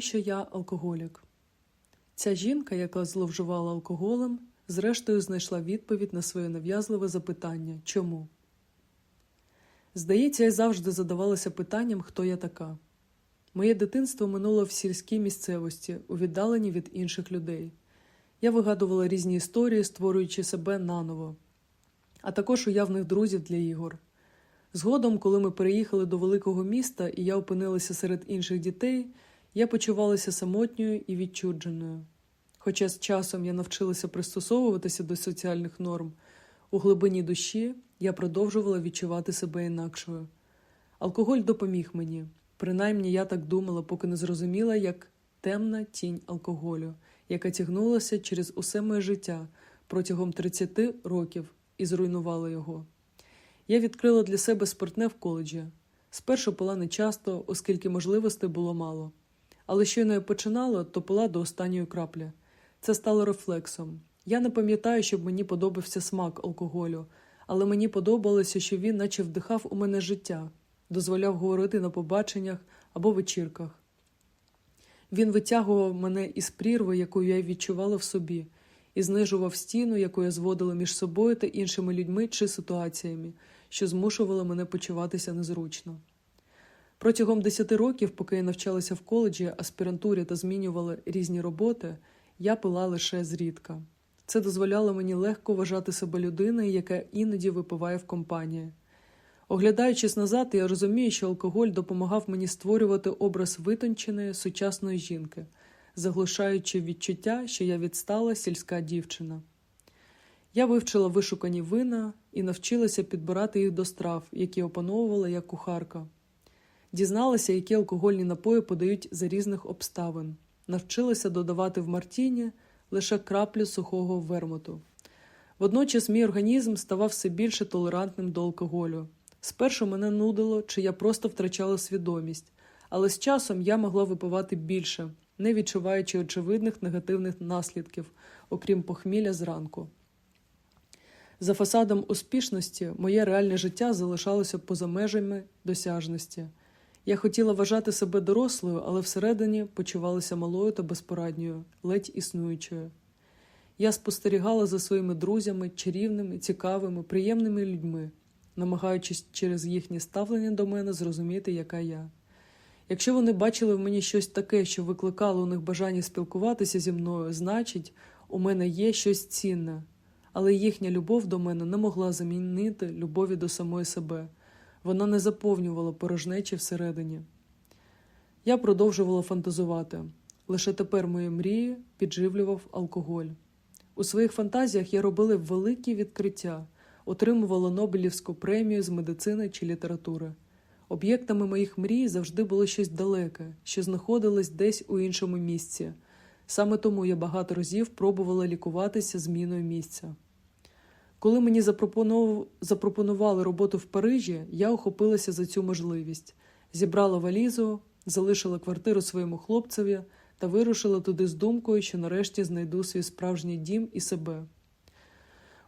Що я алкоголік. Ця жінка, яка зловживала алкоголем, зрештою знайшла відповідь на своє нав'язливе запитання чому? Здається, я завжди задавалася питанням, хто я така. Моє дитинство минуло в сільській місцевості, у віддаленні від інших людей. Я вигадувала різні історії, створюючи себе наново, а також уявних друзів для ігор. Згодом, коли ми переїхали до великого міста і я опинилася серед інших дітей, я почувалася самотньою і відчудженою. Хоча з часом я навчилася пристосовуватися до соціальних норм, у глибині душі я продовжувала відчувати себе інакшою. Алкоголь допоміг мені, принаймні я так думала, поки не зрозуміла, як темна тінь алкоголю, яка тягнулася через усе моє життя протягом 30 років і зруйнувала його. Я відкрила для себе спиртне в коледжі. Спершу пила не часто, оскільки можливостей було мало. Але щойно я починала, то пила до останньої краплі. Це стало рефлексом. Я не пам'ятаю, щоб мені подобався смак алкоголю, але мені подобалося, що він наче вдихав у мене життя, дозволяв говорити на побаченнях або вечірках. Він витягував мене із прірви, яку я відчувала в собі, і знижував стіну, яку я зводила між собою та іншими людьми чи ситуаціями, що змушували мене почуватися незручно. Протягом 10 років, поки я навчалася в коледжі, аспірантурі та змінювала різні роботи, я пила лише зрідка. Це дозволяло мені легко вважати себе людиною, яка іноді випиває в компанії. Оглядаючись назад, я розумію, що алкоголь допомагав мені створювати образ витонченої сучасної жінки, заглушаючи відчуття, що я відстала сільська дівчина. Я вивчила вишукані вина і навчилася підбирати їх до страв, які опановувала як кухарка. Дізналася, які алкогольні напої подають за різних обставин, навчилася додавати в мартіні лише краплю сухого вермуту. Водночас мій організм ставав все більше толерантним до алкоголю. Спершу мене нудило, чи я просто втрачала свідомість, але з часом я могла випивати більше, не відчуваючи очевидних негативних наслідків, окрім похмілля зранку. За фасадом успішності моє реальне життя залишалося поза межами досяжності. Я хотіла вважати себе дорослою, але всередині почувалася малою та безпорадньою, ледь існуючою. Я спостерігала за своїми друзями, чарівними, цікавими, приємними людьми, намагаючись через їхнє ставлення до мене зрозуміти, яка я. Якщо вони бачили в мені щось таке, що викликало у них бажання спілкуватися зі мною, значить, у мене є щось цінне, але їхня любов до мене не могла замінити любові до самої себе. Вона не заповнювала порожнечі всередині. Я продовжувала фантазувати. Лише тепер мої мрії підживлював алкоголь. У своїх фантазіях я робила великі відкриття, отримувала Нобелівську премію з медицини чи літератури. Об'єктами моїх мрій завжди було щось далеке, що знаходилось десь у іншому місці. Саме тому я багато разів пробувала лікуватися зміною місця. Коли мені запропонували роботу в Парижі, я охопилася за цю можливість, зібрала валізу, залишила квартиру своєму хлопцеві та вирушила туди з думкою, що нарешті знайду свій справжній дім і себе.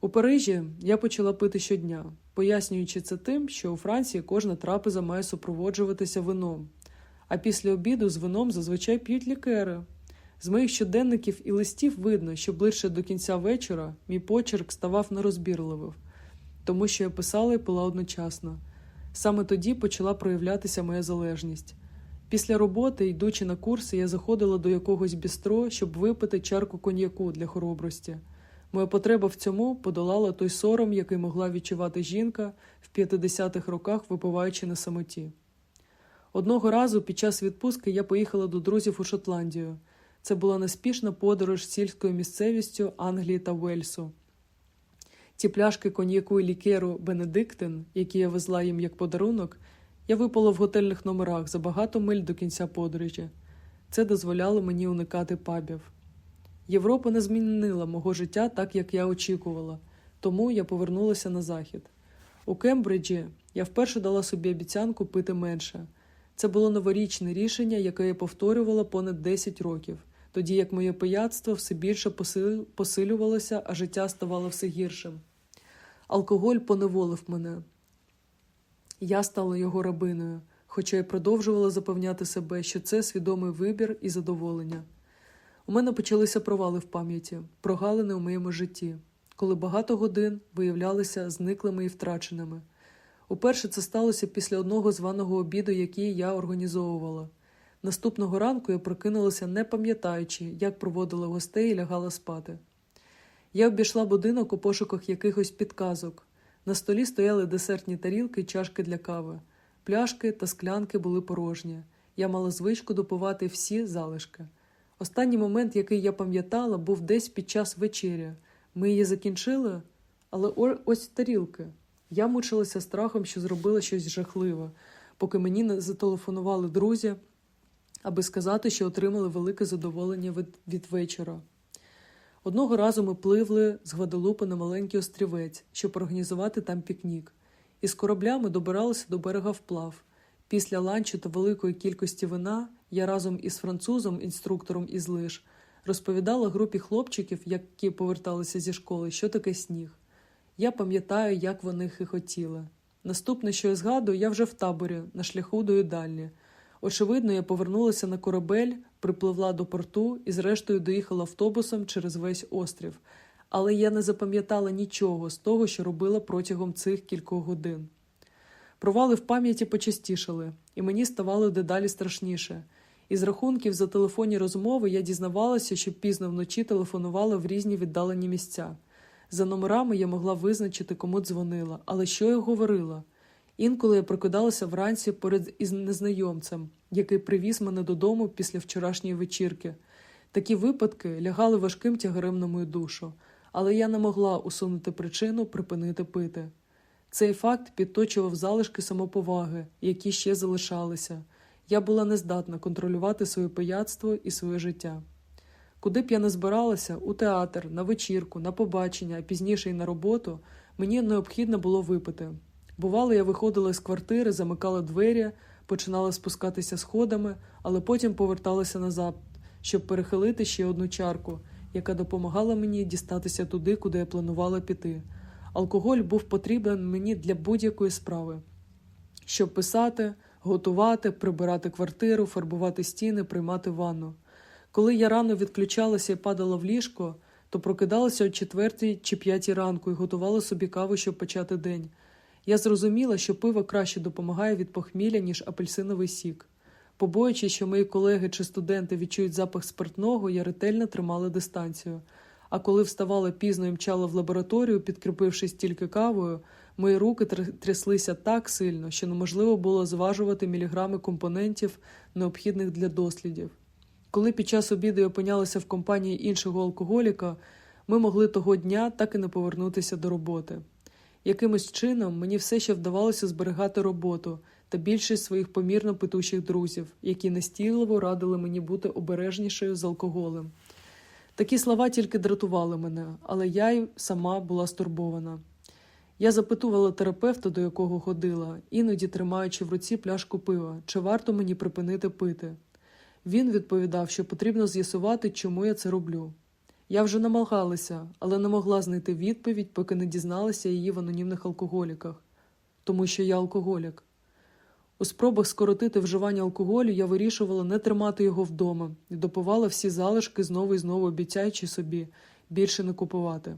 У Парижі я почала пити щодня, пояснюючи це тим, що у Франції кожна трапеза має супроводжуватися вином, а після обіду з вином зазвичай п'ють лікери. З моїх щоденників і листів видно, що ближче до кінця вечора мій почерк ставав нерозбірливим, тому що я писала і пила одночасно. Саме тоді почала проявлятися моя залежність. Після роботи, йдучи на курси, я заходила до якогось бістро, щоб випити чарку коньяку для хоробрості. Моя потреба в цьому подолала той сором, який могла відчувати жінка в 50-х роках, випиваючи на самоті. Одного разу під час відпустки я поїхала до друзів у Шотландію. Це була неспішна подорож сільською місцевістю Англії та Уельсу. Ті пляшки коньяку і лікеру Бенедиктин, які я везла їм як подарунок, я випала в готельних номерах за багато миль до кінця подорожі. Це дозволяло мені уникати пабів. Європа не змінила мого життя так, як я очікувала, тому я повернулася на захід. У Кембриджі я вперше дала собі обіцянку пити менше. Це було новорічне рішення, яке я повторювала понад 10 років, тоді як моє пияцтво все більше посилювалося, а життя ставало все гіршим. Алкоголь поневолив мене. Я стала його рабиною, хоча й продовжувала запевняти себе, що це свідомий вибір і задоволення. У мене почалися провали в пам'яті, прогалини у моєму житті, коли багато годин виявлялися зниклими і втраченими. Уперше це сталося після одного званого обіду, який я організовувала. Наступного ранку я прокинулася, не пам'ятаючи, як проводила гостей і лягала спати. Я обійшла будинок у пошуках якихось підказок. На столі стояли десертні тарілки і чашки для кави. Пляшки та склянки були порожні. Я мала звичку допивати всі залишки. Останній момент, який я пам'ятала, був десь під час вечері. Ми її закінчили, але ось тарілки. Я мучилася страхом, що зробила щось жахливе, поки мені не зателефонували друзі, аби сказати, що отримали велике задоволення від, від вечора. Одного разу ми пливли з Гваделупи на маленький острівець, щоб організувати там пікнік. Із кораблями добиралися до берега вплав. Після ланчу та великої кількості вина я разом із французом, інструктором із лиж, розповідала групі хлопчиків, які поверталися зі школи, що таке сніг. Я пам'ятаю, як вони хихотіли. Наступне, що я згадую, я вже в таборі, на шляху до їдальні. Очевидно, я повернулася на корабель, припливла до порту і, зрештою, доїхала автобусом через весь острів. Але я не запам'ятала нічого з того, що робила протягом цих кількох годин. Провали в пам'яті почастішали, і мені ставало дедалі страшніше. Із рахунків за телефонні розмови я дізнавалася, що пізно вночі телефонувала в різні віддалені місця. За номерами я могла визначити, кому дзвонила, але що я говорила. Інколи я прокидалася вранці поряд із незнайомцем, який привіз мене додому після вчорашньої вечірки. Такі випадки лягали важким тягарем на мою душу, але я не могла усунути причину припинити пити. Цей факт підточував залишки самоповаги, які ще залишалися. Я була нездатна контролювати своє пияцтво і своє життя. Куди б я не збиралася, у театр, на вечірку, на побачення, а пізніше й на роботу, мені необхідно було випити. Бувало, я виходила з квартири, замикала двері, починала спускатися сходами, але потім поверталася назад, щоб перехилити ще одну чарку, яка допомагала мені дістатися туди, куди я планувала піти. Алкоголь був потрібен мені для будь-якої справи, щоб писати, готувати, прибирати квартиру, фарбувати стіни, приймати ванну. Коли я рано відключалася і падала в ліжко, то прокидалася о четвертій чи п'ятій ранку і готувала собі каву, щоб почати день. Я зрозуміла, що пиво краще допомагає від похмілля, ніж апельсиновий сік. Побоюючись, що мої колеги чи студенти відчують запах спиртного, я ретельно тримала дистанцію. А коли вставала пізно і мчала в лабораторію, підкріпившись тільки кавою, мої руки тр- тряслися так сильно, що неможливо було зважувати міліграми компонентів, необхідних для дослідів. Коли під час обіду я опинялася в компанії іншого алкоголіка, ми могли того дня так і не повернутися до роботи. Якимось чином мені все ще вдавалося зберігати роботу та більшість своїх помірно питущих друзів, які настійливо радили мені бути обережнішою з алкоголем. Такі слова тільки дратували мене, але я й сама була стурбована. Я запитувала терапевта, до якого ходила, іноді тримаючи в руці пляшку пива, чи варто мені припинити пити. Він відповідав, що потрібно з'ясувати, чому я це роблю. Я вже намагалася, але не могла знайти відповідь, поки не дізналася її в анонімних алкоголіках, тому що я алкоголік. У спробах скоротити вживання алкоголю я вирішувала не тримати його вдома і допивала всі залишки, знову і знову обіцяючи собі більше не купувати.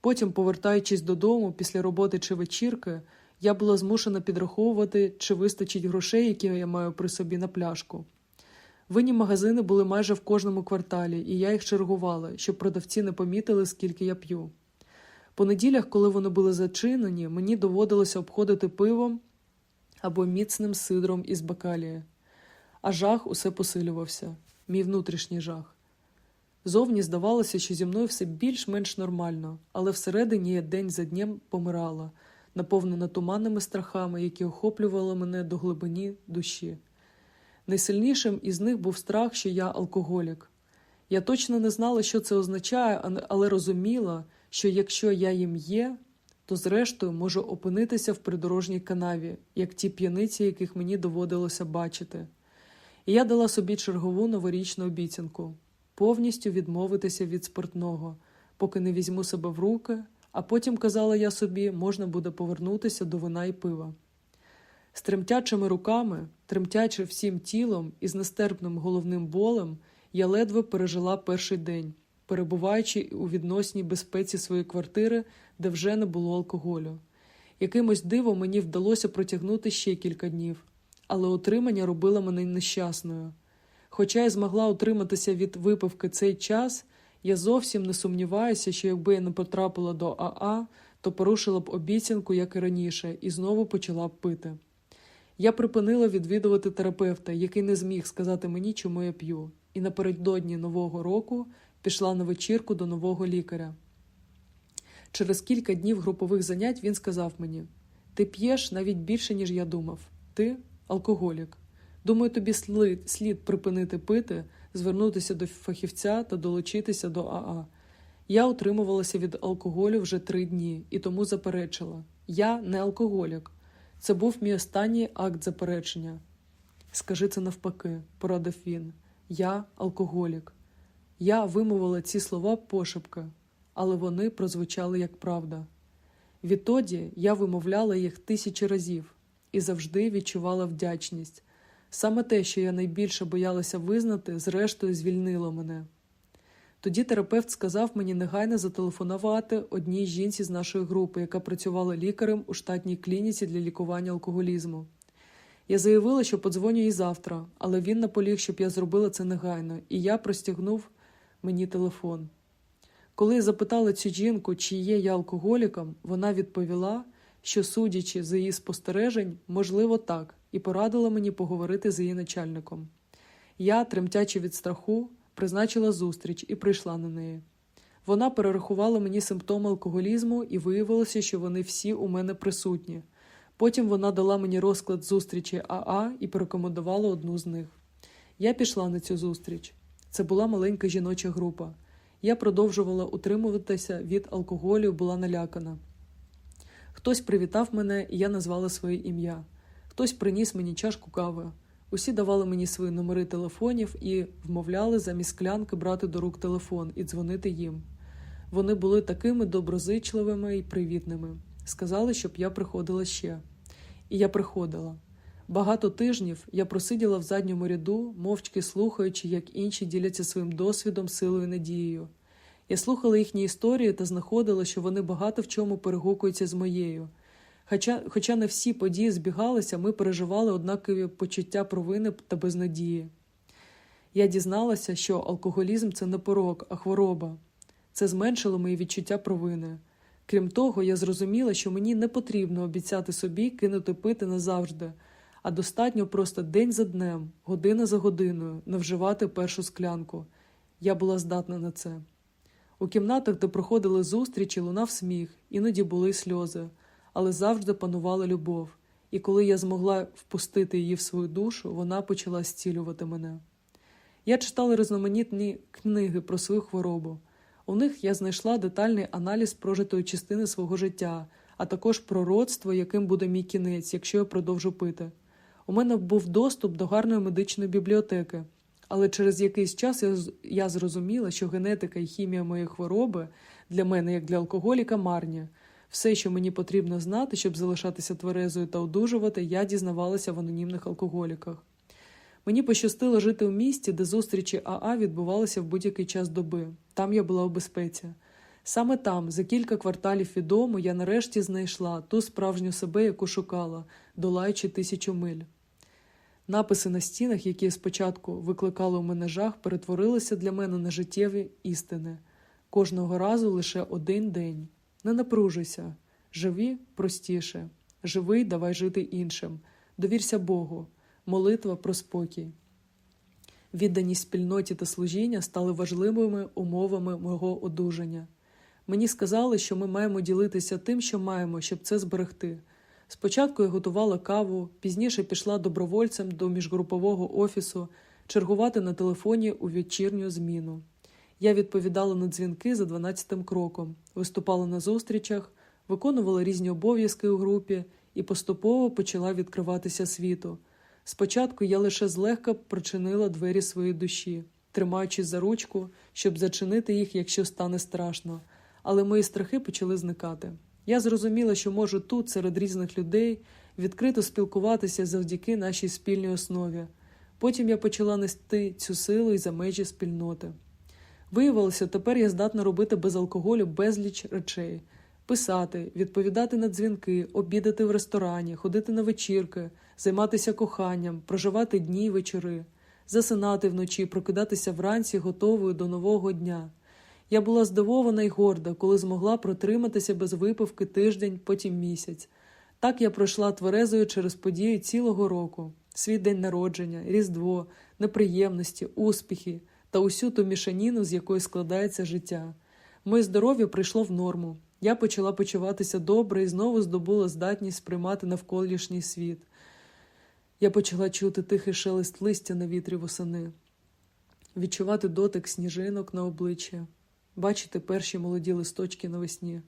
Потім, повертаючись додому після роботи чи вечірки, я була змушена підраховувати, чи вистачить грошей, які я маю при собі на пляшку. Винні магазини були майже в кожному кварталі, і я їх чергувала, щоб продавці не помітили, скільки я п'ю. По неділях, коли вони були зачинені, мені доводилося обходити пивом або міцним сидром із бакалії. А жах усе посилювався, мій внутрішній жах. Зовні здавалося, що зі мною все більш-менш нормально, але всередині я день за днем помирала, наповнена туманними страхами, які охоплювали мене до глибині душі. Найсильнішим із них був страх, що я алкоголік. Я точно не знала, що це означає, але розуміла, що якщо я їм є, то зрештою можу опинитися в придорожній канаві, як ті п'яниці, яких мені доводилося бачити. І я дала собі чергову новорічну обіцянку повністю відмовитися від спиртного, поки не візьму себе в руки, а потім, казала я собі, можна буде повернутися до вина і пива. З тремтячими руками, тремтячи всім тілом і з нестерпним головним болем, я ледве пережила перший день, перебуваючи у відносній безпеці своєї квартири, де вже не було алкоголю. Якимось дивом мені вдалося протягнути ще кілька днів, але отримання робило мене нещасною. Хоча я змогла утриматися від випивки цей час, я зовсім не сумніваюся, що якби я не потрапила до АА, то порушила б обіцянку, як і раніше, і знову почала б пити. Я припинила відвідувати терапевта, який не зміг сказати мені, чому я п'ю, і напередодні Нового року пішла на вечірку до нового лікаря. Через кілька днів групових занять він сказав мені: Ти п'єш навіть більше, ніж я думав. Ти алкоголік. Думаю, тобі слід, слід припинити пити, звернутися до фахівця та долучитися до АА. Я утримувалася від алкоголю вже три дні і тому заперечила: я не алкоголік. Це був мій останній акт заперечення. Скажи це навпаки, порадив він. Я алкоголік. Я вимовила ці слова пошепки, але вони прозвучали як правда. Відтоді я вимовляла їх тисячі разів і завжди відчувала вдячність. Саме те, що я найбільше боялася визнати, зрештою звільнило мене. Тоді терапевт сказав мені негайно зателефонувати одній жінці з нашої групи, яка працювала лікарем у штатній клініці для лікування алкоголізму. Я заявила, що подзвоню їй завтра, але він наполіг, щоб я зробила це негайно, і я простягнув мені телефон. Коли я запитала цю жінку, чи є я алкоголіком, вона відповіла, що, судячи з її спостережень, можливо, так, і порадила мені поговорити з її начальником. Я, тремтячи від страху, призначила зустріч і прийшла на неї. Вона перерахувала мені симптоми алкоголізму і виявилося, що вони всі у мене присутні. Потім вона дала мені розклад зустрічі АА і порекомендувала одну з них. Я пішла на цю зустріч. Це була маленька жіноча група. Я продовжувала утримуватися від алкоголю, була налякана. Хтось привітав мене, і я назвала своє ім'я. Хтось приніс мені чашку кави. Усі давали мені свої номери телефонів і вмовляли замість склянки брати до рук телефон і дзвонити їм. Вони були такими доброзичливими і привітними. Сказали, щоб я приходила ще. І я приходила. Багато тижнів я просиділа в задньому ряду, мовчки слухаючи, як інші діляться своїм досвідом, силою і надією. Я слухала їхні історії та знаходила, що вони багато в чому перегукуються з моєю. Хоча, хоча не всі події збігалися, ми переживали однакові почуття провини та безнадії. Я дізналася, що алкоголізм це не порок, а хвороба. Це зменшило мої відчуття провини. Крім того, я зрозуміла, що мені не потрібно обіцяти собі кинути пити назавжди, а достатньо просто день за днем, година за годиною не вживати першу склянку. Я була здатна на це. У кімнатах, де проходили зустрічі, лунав сміх, іноді були сльози, але завжди панувала любов, і коли я змогла впустити її в свою душу, вона почала зцілювати мене. Я читала різноманітні книги про свою хворобу. У них я знайшла детальний аналіз прожитої частини свого життя, а також пророцтво, яким буде мій кінець, якщо я продовжу пити. У мене був доступ до гарної медичної бібліотеки, але через якийсь час я, я зрозуміла, що генетика і хімія моєї хвороби для мене, як для алкоголіка, марні. Все, що мені потрібно знати, щоб залишатися тверезою та одужувати, я дізнавалася в анонімних алкоголіках. Мені пощастило жити у місті, де зустрічі АА відбувалися в будь-який час доби. Там я була у безпеці. Саме там, за кілька кварталів від дому, я нарешті знайшла ту справжню себе, яку шукала, долаючи тисячу миль. Написи на стінах, які спочатку викликали у мене жах, перетворилися для мене на життєві істини. Кожного разу лише один день. Не напружуйся, живі простіше, живий, давай жити іншим, довірся Богу, молитва про спокій. Відданість спільноті та служіння стали важливими умовами мого одужання. Мені сказали, що ми маємо ділитися тим, що маємо, щоб це зберегти. Спочатку я готувала каву, пізніше пішла добровольцем до міжгрупового офісу чергувати на телефоні у вечірню зміну. Я відповідала на дзвінки за 12-тим кроком, виступала на зустрічах, виконувала різні обов'язки у групі і поступово почала відкриватися світу. Спочатку я лише злегка прочинила двері своєї душі, тримаючись за ручку, щоб зачинити їх, якщо стане страшно, але мої страхи почали зникати. Я зрозуміла, що можу тут, серед різних людей, відкрито спілкуватися завдяки нашій спільній основі. Потім я почала нести цю силу і за межі спільноти. Виявилося, тепер я здатна робити без алкоголю безліч речей: писати, відповідати на дзвінки, обідати в ресторані, ходити на вечірки, займатися коханням, проживати дні й вечори, засинати вночі, прокидатися вранці, готовою до нового дня. Я була здивована й горда, коли змогла протриматися без випивки тиждень, потім місяць. Так я пройшла тверезою через події цілого року: свій день народження, різдво, неприємності, успіхи та усю ту мішаніну, з якої складається життя. Моє здоров'я прийшло в норму. Я почала почуватися добре і знову здобула здатність сприймати навколишній світ. Я почала чути тихий шелест листя на вітрі восени, відчувати дотик сніжинок на обличчя, бачити перші молоді листочки навесні.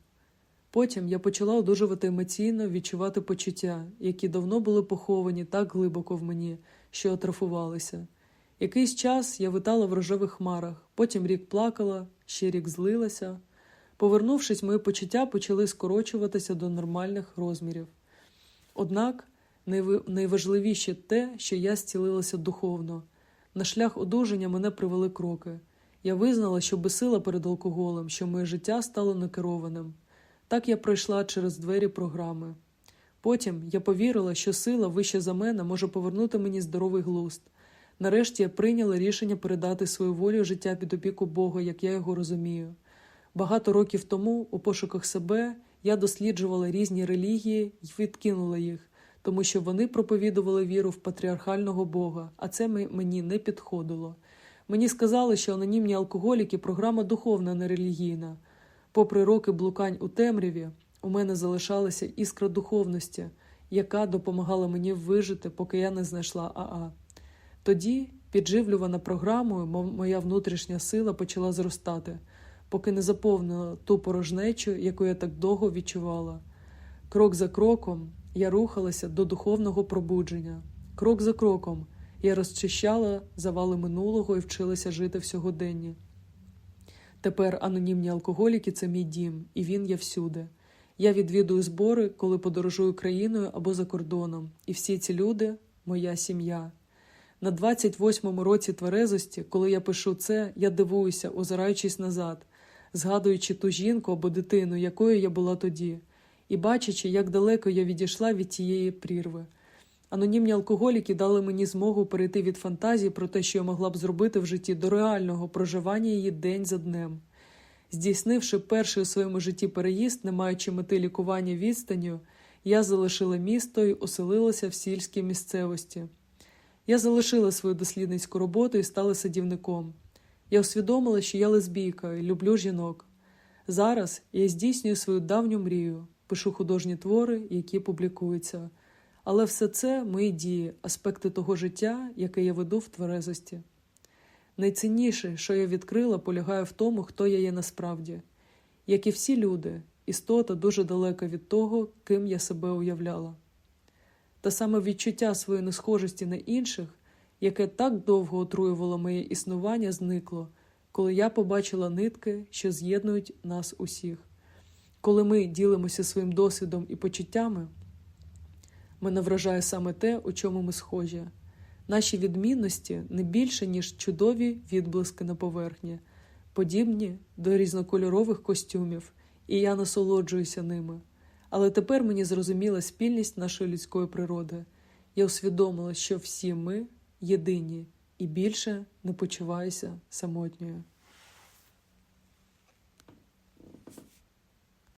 Потім я почала одужувати емоційно, відчувати почуття, які давно були поховані так глибоко в мені, що атрофувалися. Якийсь час я витала в рожевих хмарах, потім рік плакала, ще рік злилася. Повернувшись, мої почуття почали скорочуватися до нормальних розмірів. Однак найважливіше те, що я зцілилася духовно. На шлях одужання мене привели кроки. Я визнала, що безсила перед алкоголем, що моє життя стало некерованим. Так я пройшла через двері програми. Потім я повірила, що сила вища за мене може повернути мені здоровий глузд. Нарешті я прийняла рішення передати свою волю життя під опіку Бога, як я його розумію. Багато років тому, у пошуках себе, я досліджувала різні релігії і відкинула їх, тому що вони проповідували віру в патріархального Бога, а це мені не підходило. Мені сказали, що анонімні алкоголіки програма духовна, не релігійна. Попри роки блукань у темряві, у мене залишалася іскра духовності, яка допомагала мені вижити, поки я не знайшла АА. Тоді, підживлювана програмою, моя внутрішня сила почала зростати, поки не заповнила ту порожнечу, яку я так довго відчувала. Крок за кроком я рухалася до духовного пробудження. Крок за кроком я розчищала завали минулого і вчилася жити в сьогоденні. Тепер анонімні алкоголіки це мій дім, і він є всюди. Я відвідую збори, коли подорожую країною або за кордоном, і всі ці люди моя сім'я. На 28-му році тверезості, коли я пишу це, я дивуюся, озираючись назад, згадуючи ту жінку або дитину, якою я була тоді, і бачачи, як далеко я відійшла від тієї прірви. Анонімні алкоголіки дали мені змогу перейти від фантазії про те, що я могла б зробити в житті, до реального проживання її день за днем. Здійснивши перший у своєму житті переїзд, не маючи мети лікування відстанню, я залишила місто і оселилася в сільській місцевості. Я залишила свою дослідницьку роботу і стала садівником. Я усвідомила, що я лесбійка і люблю жінок. Зараз я здійснюю свою давню мрію, пишу художні твори, які публікуються. Але все це мої дії, аспекти того життя, яке я веду в тверезості. Найцінніше, що я відкрила, полягає в тому, хто я є насправді. Як і всі люди, істота дуже далека від того, ким я себе уявляла. Та саме відчуття своєї несхожості на інших, яке так довго отруювало моє існування, зникло, коли я побачила нитки, що з'єднують нас усіх. Коли ми ділимося своїм досвідом і почуттями, мене вражає саме те, у чому ми схожі. Наші відмінності не більше, ніж чудові відблиски на поверхні, подібні до різнокольорових костюмів, і я насолоджуюся ними. Але тепер мені зрозуміла спільність нашої людської природи. Я усвідомила, що всі ми єдині і більше не почуваюся самотньою.